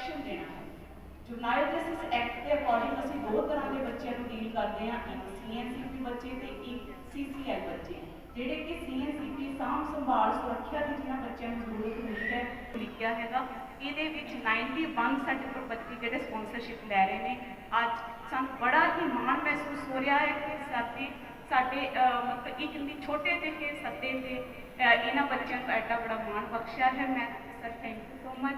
Protection ਦੇਣਾ ਹੈ। ਜੁਨਾਇਲ act ਦੇ ਅਕੋਰਡਿੰਗ ਅਸੀਂ ਦੋ ਤਰ੍ਹਾਂ ਦੇ ਬੱਚਿਆਂ ਨੂੰ ਡੀਲ ਕਰਦੇ ਹਾਂ। ਇੱਕ ਸੀਐਨਸੀਪੀ ਬੱਚੇ ਤੇ ਇੱਕ ਸੀਸੀਐਲ ਬੱਚੇ। ਜਿਹੜੇ ਕਿ ਸੀਐਨਸੀਪੀ ਸਾਂਭ ਸੰਭਾਲ, ਸੁਰੱਖਿਆ ਦੀ ਜਿਹਨਾਂ ਬੱਚਿਆਂ ਨੂੰ ਜ਼ਰੂਰਤ ਹੁੰਦੀ ਹੈ ਲਿਖਿਆ ਹੈਗਾ। ਇਹਦੇ ਵਿੱਚ 91 ਸਾਡੇ ਕੋਲ ਬੱਚੇ ਜਿਹੜੇ ਸਪਾਂਸਰਸ਼ਿਪ ਲੈ ਰਹੇ ਨੇ। ਅੱਜ ਸਾਨੂੰ ਬੜਾ ਹੀ ਮਾਣ ਮਹਿਸੂਸ ਹੋ ਰਿਹਾ ਹੈ ਕਿ ਸਾਡੀ, ਸਾਡੇ ਮਤਲਬ ਇੱਕ ਵੀ ਛੋਟੇ ਜਿਹੇ ਸੱਦੇ ਤੇ ਇਹਨਾਂ ਬੱਚਿਆਂ ਨੂੰ ਐਡਾ ਬੜਾ ਮਾਣ ਬਖਸ਼ਿਆ ਹੈ। ਮੈਂ sir thank you so much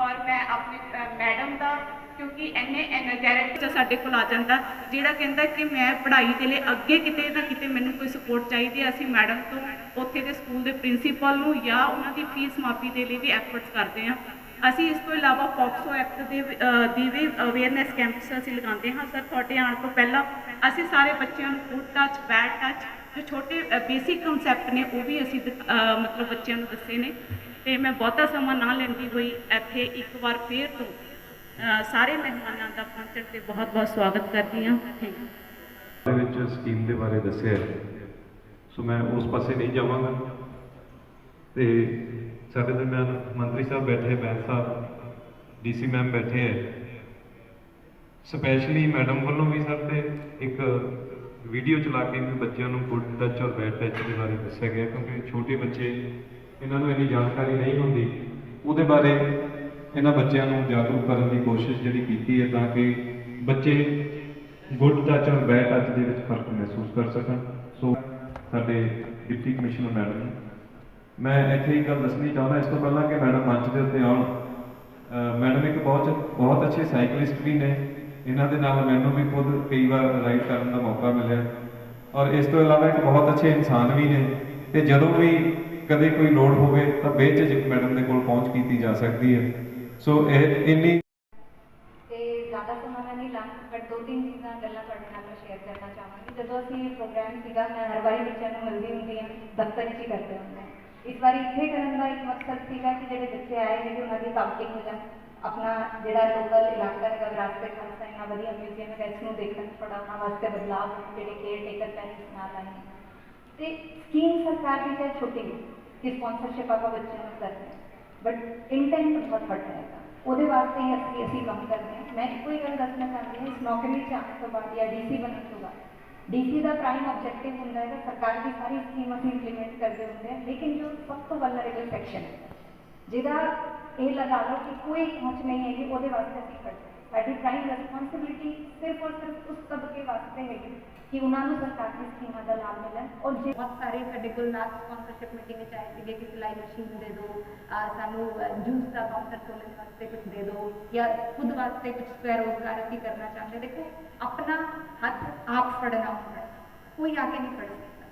ਔਰ ਮੈਂ ਆਪਣੇ ਮੈਡਮ ਦਾ, ਕਿਉਂਕਿ ਇੰਨੇ ਐਨਰਜੈਟਿਕ ਸਾਡੇ ਕੋਲ ਆ ਜਾਂਦਾ, ਜਿਹੜਾ ਕਹਿੰਦਾ ਕਿ ਮੈਂ ਪੜ੍ਹਾਈ ਦੇ ਲਈ ਅੱਗੇ ਕਿਤੇ ਨਾ ਕਿਤੇ ਮੈਨੂੰ ਕੋਈ ਸਪੋਰਟ ਚਾਹੀਦੀ ਹੈ, ਅਸੀਂ ਮੈਡਮ ਤੋਂ ਉੱਥੇ ਦੇ ਸਕੂਲ ਦੇ ਪ੍ਰਿੰਸੀਪਲ ਨੂੰ ਜਾਂ ਉਹਨਾਂ ਦੀ ਫੀਸ ਮਾਫੀ ਦੇ ਲਈ ਵੀ ਐਫਰਟਸ ਕਰਦੇ ਹਾਂ। ਅਸੀਂ ਇਸ ਤੋਂ ਇਲਾਵਾ ਪੌਕਸੋ ਐਕਟ ਦੇ ਦੀ ਵੀ ਅਵੇਅਰਨੈਸ ਕੈਂਪਸ ਅਸੀਂ ਲਗਾਉਂਦੇ ਹਾਂ, ਸਰ, ਤੁਹਾਡੇ ਆਉਣ ਤੋਂ ਪਹਿਲਾਂ ਅਸੀਂ ਸਾਰੇ ਬੱਚਿਆਂ ਨੂੰ ਗੁੱਡ ਟੱਚ ਬੈਡ ਟੱਚ ਜੋ ਛੋਟੇ ਬੇਸਿਕ ਕਨਸੈਪਟ ਨੇ, ਉਹ ਵੀ ਅਸੀਂ ਮਤਲਬ ਬੱਚਿਆਂ ਨੂੰ ਦੱਸੇ ਨੇ। ਤੇ ਮੈਂ ਬਹੁਤਾ ਸਮਾਂ ਨਾ ਲੈਂਦੀ ਹੋਈ ਇੱਥੇ ਇੱਕ ਵਾਰ ਫੇਰ ਤੋਂ ਸਾਰੇ ਮਹਿਮਾਨਾਂ ਦਾ ਪਹੁੰਚਣ ਤੇ ਬਹੁਤ ਬਹੁਤ ਸਵਾਗਤ ਕਰਦੀ ਹਾਂ। ਥੈਂਕ ਯੂ ਦੇ ਵਿੱਚ ਸਕੀਮ ਦੇ ਬਾਰੇ ਦੱਸਿਆ ਸੋ ਮੈਂ ਉਸ ਪਾਸੇ ਨਹੀਂ ਜਾਵਾਂਗਾ। ਤੇ ਸਾਡੇ ਦਰਮਿਆਨ ਮੰਤਰੀ ਸਾਹਿਬ ਬੈਠੇ, ਬੈਂਸ ਸਾਹਿਬ, ਡੀਸੀ ਮੈਮ ਬੈਠੇ ਹੈ। ਸਪੈਸ਼ਲੀ ਮੈਡਮ ਵੱਲੋਂ ਵੀ ਸਰ ਤੇ ਇੱਕ ਵੀਡੀਓ ਚਲਾ ਕੇ ਵੀ ਬੱਚਿਆਂ ਨੂੰ ਗੁੱਡ ਟੱਚ ਔਰ ਬੈਡ ਟੱਚ ਦੇ ਬਾਰੇ ਦੱਸਿਆ ਗਿਆ, ਕਿਉਂਕਿ ਛੋਟੇ ਬੱਚੇ ਇਹਨਾਂ ਨੂੰ ਇੰਨੀ ਜਾਣਕਾਰੀ ਨਹੀਂ ਹੁੰਦੀ। ਉਹਦੇ ਬਾਰੇ ਇਹਨਾਂ ਬੱਚਿਆਂ ਨੂੰ ਜਾਗਰੂਕ ਕਰਨ ਦੀ ਕੋਸ਼ਿਸ਼ ਜਿਹੜੀ ਕੀਤੀ ਹੈ ਤਾਂ ਕਿ ਬੱਚੇ ਗੁੱਡ ਟੱਚ ਔਰ ਬੈਡ ਟੱਚ ਦੇ ਵਿੱਚ ਫ਼ਰਕ ਮਹਿਸੂਸ ਕਰ ਸਕਣ। ਸੋ ਸਾਡੇ ਡਿਪਟੀ ਕਮਿਸ਼ਨਰ ਮੈਡਮ ਨੂੰ ਮੈਂ ਇੱਥੇ ਇੱਕ ਗੱਲ ਦੱਸਣੀ ਚਾਹੁੰਦਾ, ਇਸ ਤੋਂ ਪਹਿਲਾਂ ਕਿ ਮੈਡਮ ਮੰਚ ਦੇ ਉੱਤੇ ਆਉਣ। ਮੈਡਮ ਇੱਕ ਬਹੁਤ ਬਹੁਤ ਅੱਛੇ ਸਾਈਕਲਿਸਟ ਵੀ ਨੇ। ਇਹਨਾਂ ਦੇ ਨਾਲ ਮੈਨੂੰ ਵੀ ਖੁਦ ਕਈ ਵਾਰ ਰਾਈਡ ਕਰਨ ਦਾ ਮੌਕਾ ਮਿਲਿਆ। ਔਰ ਇਸ ਤੋਂ ਇਲਾਵਾ ਇੱਕ ਬਹੁਤ ਅੱਛੇ ਇਨਸਾਨ ਵੀ ਨੇ। ਤੇ ਜਦੋਂ ਵੀ ਕਦੇ ਕੋਈ ਲੋੜ ਹੋਵੇ ਤਾਂ ਬੇਝਿਜਕ ਮੈਡਮ ਦੇ ਕੋਲ ਪਹੁੰਚ ਕੀਤੀ ਜਾ ਸਕਦੀ ਹੈ। ਸੋ ਇਹ ਇੰਨੀ ਤੇ ਜ਼ਿਆਦਾ ਸਮਾਂ ਮੈਂ ਨਹੀਂ ਲਾਂ ਬਟ ਦੋ ਤਿੰਨ ਚੀਜ਼ਾਂ, ਗੱਲਾਂ ਤੁਹਾਡੇ ਨਾਲ ਮੈਂ ਸ਼ੇਅਰ ਕਰਨਾ ਚਾਹਾਂਗੀ। ਜਦੋਂ ਅਸੀਂ ਇਹ ਪ੍ਰੋਗਰਾਮ ਸੀਗਾ, ਮੈਂ ਹਰ ਵਾਰੀ ਬੱਚਿਆਂ ਨੂੰ ਮਿਲਦੀ ਹੁੰਦੀ ਹਾਂ, ਦਫ਼ਤਰ 'ਚ ਹੀ ਕਰਦੇ ਹੁੰਦੇ ਹਾਂ। ਇਸ ਵਾਰੀ ਇੱਥੇ ਕਰਨ ਦਾ ਇੱਕ ਮਕਸਦ ਸੀਗਾ ਕਿ ਜਿਹੜੇ ਬੱਚੇ ਆਏ ਨੇ, ਉਹਨਾਂ ਦੀ ਕਾਊਂਟਿੰਗ ਹੋ ਜਾਣ ਆਪਣਾ ਜਿਹੜਾ ਲੋਕਲ ਇਲਾਕਾ ਹੈਗਾ ਵਿਰਾਸਤ ਖਾਲਸਾ, ਇੰਨਾ ਵਧੀਆ ਮਿਊਜ਼ੀਅਮ ਹੈ ਇਸ ਨੂੰ ਦੇਖਣ ਥੋੜਾ ਉਹਨਾਂ ਵਾਸਤੇ ਬਦਲਾਅ ਜਿਹੜੇ ਕੇਅਰ ਟੇਕਰ ਪੈਰੈਂਟਸ ਨਾਲ ਆਏ ਨੇ। ਤੇ ਸਕੀਮ ਸਰਕਾਰ ਦੀ ਚਾਹੇ ਛੋਟੀ ਹੋ। ਕਿ ਸਪਾਂਸਰਸ਼ਿਪ ਆਪਾਂ ਬੱਚਿਆਂ ਨੂੰ ਕਰਦੇ ਹਾਂ ਬਟ ਇੰਟੈਂਟ ਬਹੁਤ ਵੱਡਾ ਹੈਗਾ ਉਹਦੇ ਵਾਸਤੇ ਹੀ ਅਸੀਂ ਅਸੀਂ ਕੰਮ ਕਰਦੇ ਹਾਂ ਮੈਂ ਇੱਕੋ ਹੀ ਗੱਲ ਦੱਸਣਾ ਚਾਹੁੰਦੀ ਹਾਂ ਇਸ ਨੌਕਰੀ 'ਚ ਆਉਣ ਤੋਂ ਬਾਅਦ ਜਾਂ ਡੀਸੀ ਬਣਨ ਤੋਂ ਬਾਅਦ ਡੀਸੀ ਦਾ ਪ੍ਰਾਈਮ ਆਬਜੈਕਟਿਵ ਹੁੰਦਾ ਹੈ ਸਰਕਾਰ ਦੀ ਸਾਰੀ ਸਕੀਮ ਅਸੀਂ ਇੰਪਲੀਮੈਂਟ ਕਰਦੇ ਹੁੰਦੇ ਹਾਂ ਲੇਕਿਨ ਜੋ ਸਭ ਤੋਂ ਵਲਨਰੇਬਲ ਸੈਕਸ਼ਨ ਹੈ ਜਿਹਦਾ ਇਹ ਲਗਾ ਲਓ ਕਿ ਕੋਈ ਪਹੁੰਚ ਨਹੀਂ ਹੈਗੀ ਉਹਦੇ ਵਾਸਤੇ ਅਸੀਂ ਕਰਦੇ ਹਾਂ। ਸਾਡੀ ਪ੍ਰਾਈਮ ਰਿਸਪੌਂਸਿਬਿਲਟੀ ਸਿਰਫ ਔਰ ਸਿਰਫ ਉਸ ਤਬਕੇ ਵਾਸਤੇ ਹੈਗੀ ਕਿ ਉਹਨਾਂ ਨੂੰ ਸਰਕਾਰ ਦੀ ਸਕੀਮਾਂ ਦਾ ਲਾਭ ਮਿਲੇ ਔਰ ਜੇ ਬਹੁਤ ਸਾਰੇ ਸਾਡੇ ਕੋਲ ਲਾਸਟ ਸਪਾਂਸਰਸ਼ਿਪ ਮੀਟਿੰਗ ਵਿੱਚ ਆਏ ਸੀਗੇ, ਕਿ ਸਿਲਾਈ ਮਸ਼ੀਨ ਦੇ ਦਿਓ ਅਹ ਸਾਨੂੰ ਜੂਸ ਦਾ ਕਾਊਂਟਰ ਖੋਲ੍ਹਣ ਵਾਸਤੇ ਕੁਝ ਦੇ ਦਿਓ ਜਾਂ ਖੁਦ ਵਾਸਤੇ ਕੁਝ ਸਵੈ-ਰੋਜ਼ਗਾਰ ਅਸੀਂ ਕਰਨਾ ਚਾਹੁੰਦੇ ਦੇਖੋ, ਆਪਣਾ ਹੱਥ ਆਪ ਫੜਨਾ ਹੁੰਦਾ ਹੈ। ਕੋਈ ਆ ਕੇ ਨਹੀਂ ਫੜ ਸਕਦਾ।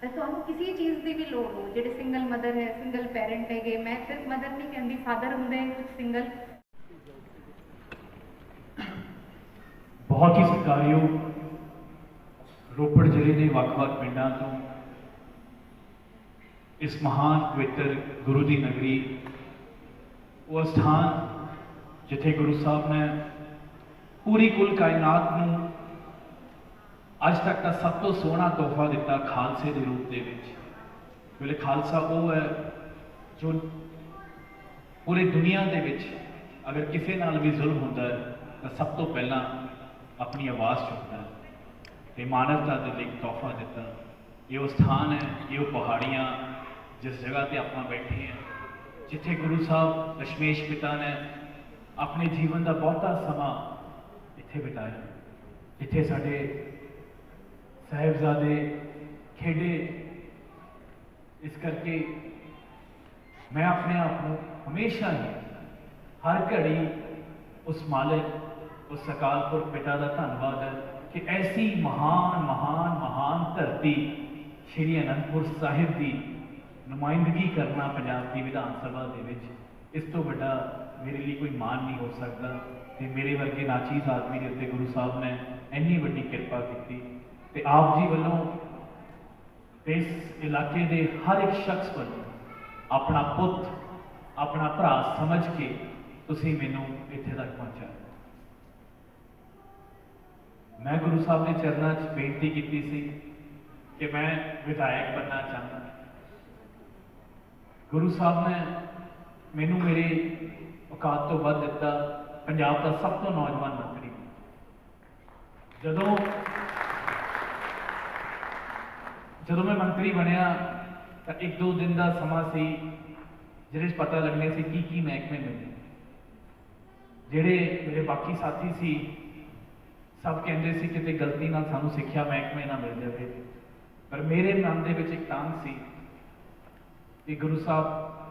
ਤੇ ਤੁਹਾਨੂੰ ਕਿਸੇ ਚੀਜ਼ ਦੀ ਵੀ ਲੋੜ ਹੋ ਜਿਹੜੇ ਸਿੰਗਲ ਮਦਰ ਹੈ ਸਿੰਗਲ ਪੈਰੈਂਟ ਹੈਗੇ, ਮੈਂ ਸਿਰਫ ਮਦਰ ਨਹੀਂ ਕਹਿੰਦੀ ਫਾਦਰ ਹੁੰਦੇ ਹੈ ਕੁਝ ਸਿੰਗਲ ਬਹੁਤ ਹੀ ਸਤਿਕਾਰਯੋਗ ਰੋਪੜ ਜ਼ਿਲ੍ਹੇ ਦੇ ਵੱਖ-ਵੱਖ ਪਿੰਡਾਂ ਤੋਂ ਇਸ ਮਹਾਨ ਪਵਿੱਤਰ ਗੁਰੂ ਦੀ ਨਗਰੀ, ਉਹ ਸਥਾਨ ਜਿੱਥੇ ਗੁਰੂ ਸਾਹਿਬ ਨੇ ਪੂਰੀ ਕੁੱਲ ਕਾਇਨਾਤ ਨੂੰ ਅੱਜ ਤੱਕ ਦਾ ਸਭ ਤੋਂ ਸੋਹਣਾ ਤੋਹਫਾ ਦਿੱਤਾ ਖਾਲਸੇ ਦੇ ਰੂਪ ਦੇ ਵਿੱਚ। ਵੇਲੇ ਖਾਲਸਾ ਉਹ ਹੈ ਜੋ ਪੂਰੀ ਦੁਨੀਆ ਦੇ ਵਿੱਚ ਅਗਰ ਕਿਸੇ ਨਾਲ ਵੀ ਜ਼ੁਲਮ ਹੁੰਦਾ ਹੈ, ਤਾਂ ਸਭ ਤੋਂ ਪਹਿਲਾਂ ਆਪਣੀ ਆਵਾਜ਼ ਚੁੱਕਦਾ ਹੈ ਤੇ ਮਾਨਵਤਾ ਦੇ ਲਈ ਤੋਹਫਾ ਦਿੱਤਾ। ਇਹ ਉਹ ਸਥਾਨ ਹੈ, ਇਹ ਉਹ ਪਹਾੜੀਆਂ ਜਿਸ ਜਗ੍ਹਾ ਤੇ ਆਪਾਂ ਬੈਠੇ ਹਾਂ, ਜਿੱਥੇ ਗੁਰੂ ਸਾਹਿਬ ਦਸ਼ਮੇਸ਼ ਪਿਤਾ ਨੇ ਆਪਣੇ ਜੀਵਨ ਦਾ ਬਹੁਤਾ ਸਮਾਂ ਇੱਥੇ ਬਿਤਾਇਆ। ਜਿੱਥੇ ਸਾਡੇ ਸਾਹਿਬਜ਼ਾਦੇ ਖੇਡੇ। ਇਸ ਕਰਕੇ ਮੈਂ ਆਪਣੇ ਆਪ ਨੂੰ ਹਮੇਸ਼ਾ ਹੀ ਹਰ ਘੜੀ ਉਸ ਮਾਲਕ ਉਸ ਸਕਾਲਪੁਰ ਪਿਤਾ ਦਾ ਧੰਨਵਾਦ ਹੈ ਕਿ ਐਸੀ ਮਹਾਨ ਮਹਾਨ ਮਹਾਨ ਧਰਤੀ ਸ਼੍ਰੀ ਅਨੰਦਪੁਰ ਸਾਹਿਬ ਦੀ ਨੁਮਾਇੰਦਗੀ ਕਰਨਾ ਪੰਜਾਬ ਦੀ ਵਿਧਾਨ ਸਭਾ ਦੇ ਵਿੱਚ ਇਸ ਤੋਂ ਵੱਡਾ ਮੇਰੇ ਲਈ ਕੋਈ ਮਾਣ ਨਹੀਂ ਹੋ ਸਕਦਾ ਤੇ ਮੇਰੇ ਵਰਗੇ ਨਾਚੀਜ਼ ਆਦਮੀ ਦੇ ਉੱਤੇ ਗੁਰੂ ਸਾਹਿਬ ਨੇ ਇੰਨੀ ਵੱਡੀ ਕਿਰਪਾ ਕੀਤੀ ਤੇ ਆਪ ਜੀ ਵੱਲੋਂ ਇਸ ਇਲਾਕੇ ਦੇ ਹਰ ਇੱਕ ਸ਼ਖਸ ਵੱਲੋਂ ਆਪਣਾ ਪੁੱਤ, ਆਪਣਾ ਭਰਾ ਸਮਝ ਕੇ ਤੁਸੀਂ ਮੈਨੂੰ ਇੱਥੇ ਤੱਕ ਪਹੁੰਚਾਇਆ। ਮੈਂ ਗੁਰੂ ਸਾਹਿਬ ਦੇ ਚਰਨਾਂ 'ਚ ਬੇਨਤੀ ਕੀਤੀ ਸੀ ਕਿ ਮੈਂ ਵਿਧਾਇਕ ਬਣਨਾ ਚਾਹੁੰਦਾ। ਗੁਰੂ ਸਾਹਿਬ ਨੇ ਮੈਨੂੰ ਮੇਰੇ ਔਕਾਤ ਤੋਂ ਵੱਧ ਦਿੱਤਾ। ਪੰਜਾਬ ਦਾ ਸਭ ਤੋਂ ਨੌਜਵਾਨ ਮੰਤਰੀ। ਜਦੋਂ ਜਦੋਂ ਮੈਂ ਮੰਤਰੀ ਬਣਿਆ ਤਾਂ ਇੱਕ ਦੋ ਦਿਨ ਦਾ ਸਮਾਂ ਸੀ ਜਿਹਦੇ 'ਚ ਪਤਾ ਲੱਗਣੇ ਸੀ ਕੀ ਕੀ ਮਹਿਕਮੇ ਮਿਲਦੇ ਜਿਹੜੇ ਮੇਰੇ ਬਾਕੀ ਸਾਥੀ ਸੀ ਸਭ ਕਹਿੰਦੇ ਸੀ ਕਿਤੇ ਗਲਤੀ ਨਾਲ ਸਾਨੂੰ ਸਿੱਖਿਆ ਮਹਿਕਮੇ ਨਾ ਮਿਲ ਜਾਵੇ। ਪਰ ਮੇਰੇ ਮਨ ਦੇ ਵਿੱਚ ਇੱਕ ਤਾਂਗ ਸੀ ਕਿ ਗੁਰੂ ਸਾਹਿਬ,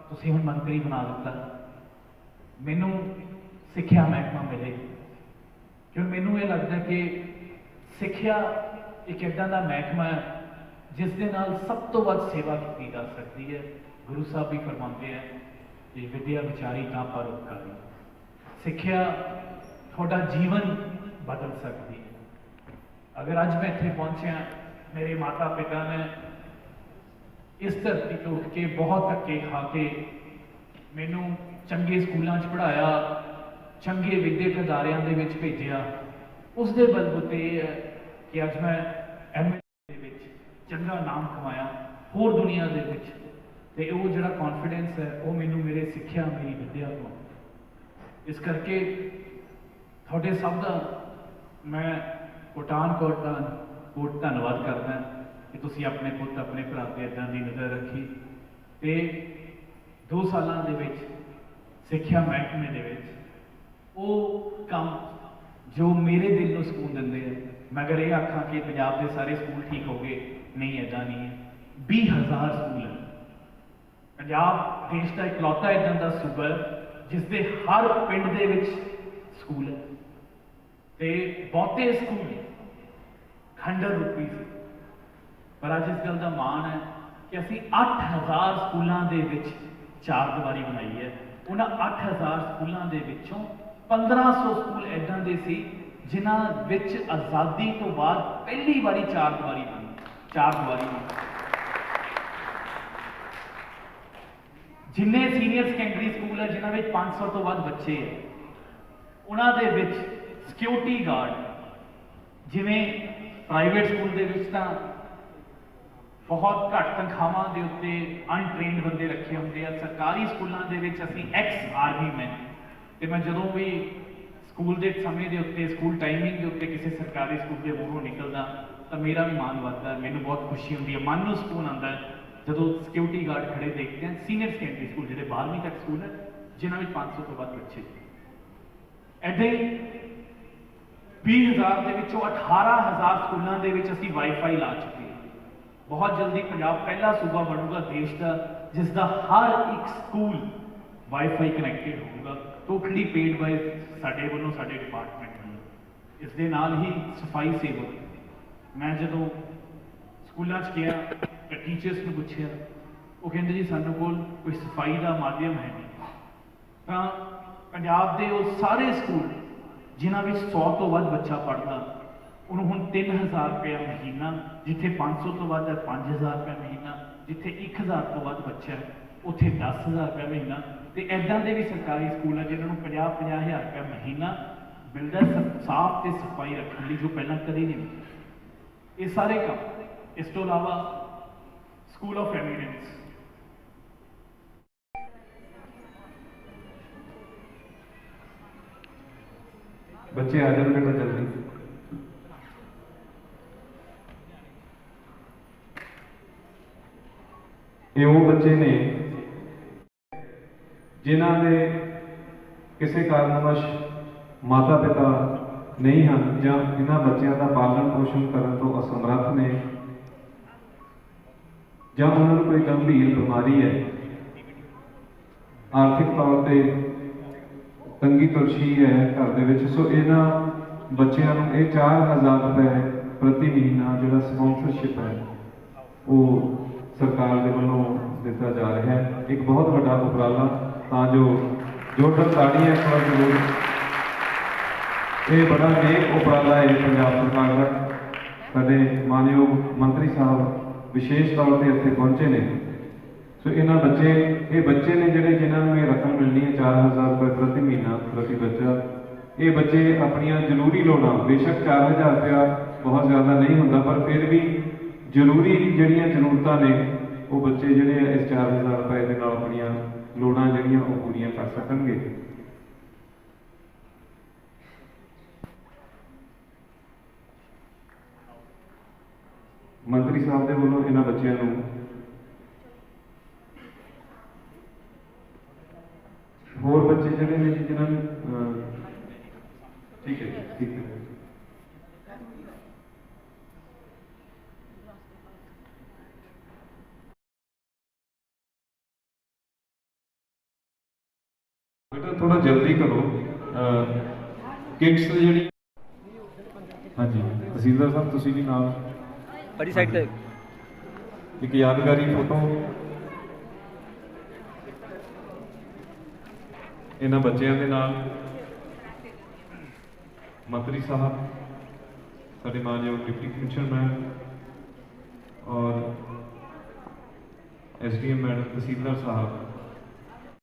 ਤੁਸੀਂ ਹੁਣ ਮੰਤਰੀ ਬਣਾ ਦਿੱਤਾ। ਮੈਨੂੰ ਸਿੱਖਿਆ ਮਹਿਕਮਾ ਮਿਲੇ। ਕਿਉਂ? ਮੈਨੂੰ ਇਹ ਲੱਗਦਾ ਕਿ ਸਿੱਖਿਆ ਇੱਕ ਏਦਾਂ ਦਾ ਮਹਿਕਮਾ ਹੈ, ਜਿਸ ਦੇ ਨਾਲ ਸਭ ਤੋਂ ਵੱਧ ਸੇਵਾ ਕੀਤੀ ਜਾ ਸਕਦੀ ਹੈ। ਗੁਰੂ ਸਾਹਿਬ ਵੀ ਫਰਮਾਉਂਦੇ ਹੈ ਕਿ ਵਿਦਿਆ ਵਿਚਾਰੀ ਤਾਂ ਪਰਉਪਕਾਰੀ ਸਿੱਖਿਆ ਤੁਹਾਡਾ ਜੀਵਨ ਬਦਲ ਸਕਦੀ। ਹੈ ਅਗਰ ਅੱਜ ਮੈਂ ਇੱਥੇ ਪਹੁੰਚਿਆ, ਮੇਰੇ ਮਾਤਾ ਪਿਤਾ ਨੇ ਇਸ ਧਰਤੀ ਤੋਂ ਉੱਠ ਕੇ ਬਹੁਤ ਧੱਕੇ ਖਾ ਕੇ ਮੈਨੂੰ ਚੰਗੇ ਸਕੂਲਾਂ 'ਚ ਪੜ੍ਹਾਇਆ, ਚੰਗੇ ਵਿਦਿਅਕ ਅਦਾਰਿਆਂ ਦੇ ਵਿੱਚ ਭੇਜਿਆ, ਉਸ ਦੇ ਬਲਬੂਤੇ ਇਹ ਹੈ ਕਿ ਅੱਜ ਮੈਂ ਐਮਏ ਦੇ ਵਿੱਚ ਚੰਗਾ ਨਾਮ ਕਮਾਇਆ ਹੋਰ ਦੁਨੀਆ ਦੇ ਵਿੱਚ ਤੇ ਉਹ ਜਿਹੜਾ ਕੌਨਫੀਡੈਂਸ ਹੈ, ਉਹ ਮੈਨੂੰ ਮੇਰੇ ਸਿੱਖਿਆ, ਮੇਰੀ ਵਿਦਿਆ ਤੋਂ। ਇਸ ਕਰਕੇ ਤੁਹਾਡੇ ਸਭ ਦਾ ਮੈਂ ਕੋਟਾਨ ਕੋਟਾਨ ਕੋਟ ਧੰਨਵਾਦ ਕਰਦਾ ਕਿ ਤੁਸੀਂ ਆਪਣੇ ਪੁੱਤ, ਆਪਣੇ ਭਰਾ ਤੇ ਇਦਾਂ ਦੀ ਨਜ਼ਰ ਰੱਖੀ ਤੇ 2 ਸਾਲਾਂ ਦੇ ਵਿੱਚ ਸਿੱਖਿਆ ਮਹਿਕਮੇ ਦੇ ਵਿੱਚ ਉਹ ਕੰਮ ਜੋ ਮੇਰੇ ਦਿਲ ਨੂੰ ਸਕੂਨ ਦਿੰਦੇ ਆ। ਮਗਰ ਇਹ ਆਖਾਂ ਕਿ ਪੰਜਾਬ ਦੇ ਸਾਰੇ ਸਕੂਲ ਠੀਕ ਹੋ ਗਏ, ਨਹੀਂ ਐਦਾਂ ਨਹੀਂ ਹੈ। 20000 ਸਕੂਲ ਹੈ ਪੰਜਾਬ ਦੇਸ਼ ਦਾ ਇਕਲੌਤਾ ਇਦਾਂ ਦਾ ਸੂਬਾ ਹੈ, ਜਿਸ ਦੇ ਹਰ ਪਿੰਡ ਦੇ ਵਿੱਚ ਸਕੂਲ ਹੈ। ਤੇ ਬਹੁਤੇ ਸਕੂਲ ਖੰਡਰ ਰੂਪੀ ਸੀ। ਪਰ ਅੱਜ ਇਸ ਗੱਲ ਦਾ ਮਾਣ ਹੈ ਕਿ ਅਸੀਂ 8000 ਸਕੂਲਾਂ ਦੇ ਵਿੱਚ ਚਾਰ ਦੀਵਾਰੀ ਬਣਾਈ ਹੈ। ਉਹਨਾਂ 8000 ਸਕੂਲਾਂ ਦੇ ਵਿੱਚੋਂ 1500 ਸਕੂਲ ਐਦਾਂ ਦੇ ਸੀ ਜਿਨ੍ਹਾਂ ਵਿੱਚ ਆਜ਼ਾਦੀ ਤੋਂ ਬਾਅਦ ਪਹਿਲੀ ਵਾਰੀ ਚਾਰ ਦੀਵਾਰੀ ਬਣੀ। ਚਾਰ ਦੀਵਾਰੀ ਬਣੀ। ਜਿੰਨੇ ਸੀਨੀਅਰ ਸੈਕੰਡਰੀ ਸਕੂਲ ਹੈ, ਜਿਨ੍ਹਾਂ ਵਿੱਚ 500 ਤੋਂ ਵੱਧ ਬੱਚੇ ਹੈ, ਉਹਨਾਂ ਦੇ ਵਿੱਚ ਸਿਕਿਉਰਿਟੀ ਗਾਰਡ, ਜਿਵੇਂ ਪ੍ਰਾਈਵੇਟ ਸਕੂਲ ਦੇ ਵਿੱਚ ਤਾਂ ਬਹੁਤ ਘੱਟ ਤਨਖਾਹਾਂ ਦੇ ਉੱਤੇ ਅਨਟ੍ਰੇਨਡ ਬੰਦੇ ਰੱਖੇ ਹੁੰਦੇ ਆ। ਸਰਕਾਰੀ ਸਕੂਲਾਂ ਦੇ ਵਿੱਚ ਅਸੀਂ ਐਕਸ ਆਰਮੀ ਮੈਨ ਤੇ ਮੈਂ ਜਦੋਂ ਵੀ ਸਕੂਲ ਦੇ ਸਮੇਂ ਦੇ ਉੱਤੇ, ਸਕੂਲ ਟਾਈਮਿੰਗ ਦੇ ਉੱਤੇ ਕਿਸੇ ਸਰਕਾਰੀ ਸਕੂਲ ਦੇ ਮੂਹਰੋਂ ਨਿਕਲਦਾ, ਤਾਂ ਮੇਰਾ ਵੀ ਮਾਣ ਵੱਧਦਾ, ਮੈਨੂੰ ਬਹੁਤ ਖੁਸ਼ੀ ਹੁੰਦੀ ਹੈ। ਮਨ ਨੂੰ ਸਕੂਨ ਆਉਂਦਾ ਜਦੋਂ ਸਿਕਿਉਰਿਟੀ ਗਾਰਡ ਖੜੇ ਦੇਖਦੇ ਹਾਂ ਸੀਨੀਅਰ ਸੈਕੰਡਰੀ ਸਕੂਲ ਜਿਹੜੇ 12ਵੀਂ ਤੱਕ ਸਕੂਲ ਹੈ, ਜਿਨ੍ਹਾਂ ਵਿੱਚ 500 ਤੋਂ ਵੱਧ ਬੱਚੇ। ਐਦਾਂ 20000 ਦੇ ਵਿੱਚੋਂ 18000 ਸਕੂਲਾਂ ਦੇ ਵਿੱਚ ਅਸੀਂ ਵਾਈਫਾਈ ਲਾ ਚੁੱਕੇ ਹਾਂ। ਬਹੁਤ ਜਲਦੀ ਪੰਜਾਬ ਪਹਿਲਾ ਸੂਬਾ ਬਣੂਗਾ ਦੇਸ਼ ਦਾ ਜਿਸ ਦਾ ਹਰ ਇੱਕ ਸਕੂਲ ਵਾਈਫਾਈ ਕਨੈਕਟਡ ਹੋਊਗਾ। ਟੋਟਲੀ ਪੇਡ ਬਾਈ ਸਾਡੇ ਵੱਲੋਂ, ਸਾਡੇ ਡਿਪਾਰਟਮੈਂਟ ਵੱਲੋਂ। ਇਸ ਦੇ ਨਾਲ ਹੀ ਸਫ਼ਾਈ ਸੇਵਕ ਮੈਂ ਜਦੋਂ ਸਕੂਲਾਂ 'ਚ ਗਿਆ, ਤਾਂ ਟੀਚਰਸ ਨੂੰ ਪੁੱਛਿਆ, ਉਹ ਕਹਿੰਦੇ ਜੀ, ਸਾਨੂੰ ਕੋਲ ਕੋਈ ਸਫ਼ਾਈ ਦਾ ਮਾਧਿਅਮ ਹੈ ਨਹੀਂ। ਤਾਂ ਪੰਜਾਬ ਦੇ ਉਹ ਸਾਰੇ ਸਕੂਲ ਜਿਨ੍ਹਾਂ ਵਿੱਚ 100 ਤੋਂ ਵੱਧ ਬੱਚਾ ਪੜ੍ਹਦਾ, ਉਹਨੂੰ ਹੁਣ 3000 ਰੁਪਏ ਮਹੀਨਾ, ਜਿੱਥੇ 500 ਤੋਂ ਵੱਧ ਹੈ 5000 ਰੁਪਏ ਮਹੀਨਾ, ਜਿੱਥੇ 1000 ਤੋਂ ਵੱਧ ਬੱਚਾ ਹੈ, ਉੱਥੇ 10000 ਰੁਪਏ ਮਹੀਨਾ। ਤੇ ਐਦਾਂ ਦੇ ਵੀ ਸਰਕਾਰੀ ਸਕੂਲ ਹੈ ਜਿਨ੍ਹਾਂ ਨੂੰ 50 50000 ਰੁਪਏ ਮਹੀਨਾ ਮਿਲਦਾ ਸ- ਸਾਫ਼ ਤੇ ਸਫ਼ਾਈ ਰੱਖਣ ਲਈ, ਜੋ ਪਹਿਲਾਂ ਕਦੇ ਨਹੀਂ ਇਹ ਸਾਰੇ ਕੰਮ, ਇਸ ਤੋਂ ਇਲਾਵਾ ਸਕੂਲ ਆਫ ਐਮੀਨੈਂਸ ਬੱਚੇ ਆ ਜਾਣ ਬੇਟਾ ਜਲਦੀ। ਇਹ ਉਹ ਬੱਚੇ ਨੇ ਜਿਨ੍ਹਾਂ ਦੇ ਕਿਸੇ ਕਾਰਨਵਸ਼ ਮਾਤਾ ਪਿਤਾ ਨਹੀਂ ਹਨ ਜਾਂ ਇਹਨਾਂ ਬੱਚਿਆਂ ਦਾ ਪਾਲਣ ਪੋਸ਼ਣ ਕਰਨ ਤੋਂ ਅਸਮਰੱਥ ਨੇ ਜਾਂ ਉਹਨਾਂ ਨੂੰ ਕੋਈ ਗੰਭੀਰ ਬਿਮਾਰੀ ਹੈ। ਆਰਥਿਕ ਤੌਰ ਤੇ ਤੰਗੀ ਤੁਰਸ਼ੀ ਹੈ ਘਰ ਦੇ ਵਿੱਚ। ਸੋ ਇਹਨਾਂ ਬੱਚਿਆਂ ਨੂੰ ਇਹ 4000 ਰੁਪਏ ਪ੍ਰਤੀ ਮਹੀਨਾ ਜਿਹੜਾ ਸਪਾਂਸਰਸ਼ਿਪ ਹੈ, ਉਹ ਸਰਕਾਰ ਦੇ ਵੱਲੋਂ ਦਿੱਤਾ ਜਾ ਰਿਹਾ ਹੈ। ਇੱਕ ਬਹੁਤ ਵੱਡਾ ਉਪਰਾਲਾ, ਤਾਂ ਜੋ ਜੋਰਦਾਰ ਤਾੜੀਆਂ ਇੱਕ ਵਾਰ ਜ਼ਰੂਰ। ਇਹ ਬੜਾ ਨੇਕ ਉਪਰਾਲਾ ਹੈ ਪੰਜਾਬ ਸਰਕਾਰ ਦਾ। ਸਾਡੇ ਮਾਨਯੋਗ ਮੰਤਰੀ ਸਾਹਿਬ ਵਿਸ਼ੇਸ਼ ਤੌਰ ਤੇ ਇੱਥੇ ਪਹੁੰਚੇ ਨੇ। ਸੋ ਇਹਨਾਂ ਬੱਚੇ, ਇਹ ਬੱਚੇ ਨੇ ਜਿਹੜੇ ਜਿਨ੍ਹਾਂ ਨੂੰ ਇਹ ਰਕਮ ਮਿਲਣੀ ਹੈ 4000 ਰੁਪਏ ਪ੍ਰਤੀ ਮਹੀਨਾ ਪ੍ਰਤੀ ਬੱਚਾ, ਇਹ ਬੱਚੇ ਆਪਣੀਆਂ ਜ਼ਰੂਰੀ ਲੋੜਾਂ, ਬੇਸ਼ੱਕ 4000 ਰੁਪਇਆ ਬਹੁਤ ਜ਼ਿਆਦਾ ਨਹੀਂ ਹੁੰਦਾ, ਪਰ ਫਿਰ ਵੀ ਜ਼ਰੂਰੀ ਜਿਹੜੀਆਂ ਜ਼ਰੂਰਤਾਂ ਨੇ, ਉਹ ਬੱਚੇ ਜਿਹੜੇ ਆ ਇਸ 4000 ਰੁਪਏ ਦੇ ਨਾਲ ਆਪਣੀਆਂ ਲੋੜਾਂ ਜਿਹੜੀਆਂ ਉਹ ਪੂਰੀਆਂ ਕਰ ਸਕਣਗੇ। ਮੰਤਰੀ ਸਾਹਿਬ ਦੇ ਵੱਲੋਂ ਇਹਨਾਂ ਬੱਚਿਆਂ ਨੂੰ ਹੋਰ ਬੱਚੇ ਜਿਹੜੇ ਨੇ ਜੀ ਜਿਨ੍ਹਾਂ ਨੂੰ ਠੀਕ ਹੈ ਜੀ, ਠੀਕ ਹੈ। ਬੇਟਾ ਥੋੜਾ ਜਲਦੀ ਕਰੋ। ਕਿਡਸ ਜਿਹੜੀ ਹਾਂਜੀ ਤਹਿਸੀਲਦਾਰ ਸਾਹਿਬ ਤੁਸੀਂ ਵੀ ਨਾਲ। ਬੜੀ ਸਾਈਡ ਤੇ। ਇੱਕ ਯਾਦਗਾਰੀ ਫੋਟੋ ਇਹਨਾਂ ਬੱਚਿਆਂ ਦੇ ਨਾਲ। ਮੰਤਰੀ ਸਾਹਿਬ, ਸਾਡੇ ਮਾਨਯੋਗ ਡਿਪਟੀ ਕਮਿਸ਼ਨਰ ਔਰ ਐਸਡੀਐਮ ਮੈਡਮ ਤਹਿਸੀਲਦਾਰ ਸਾਹਿਬ।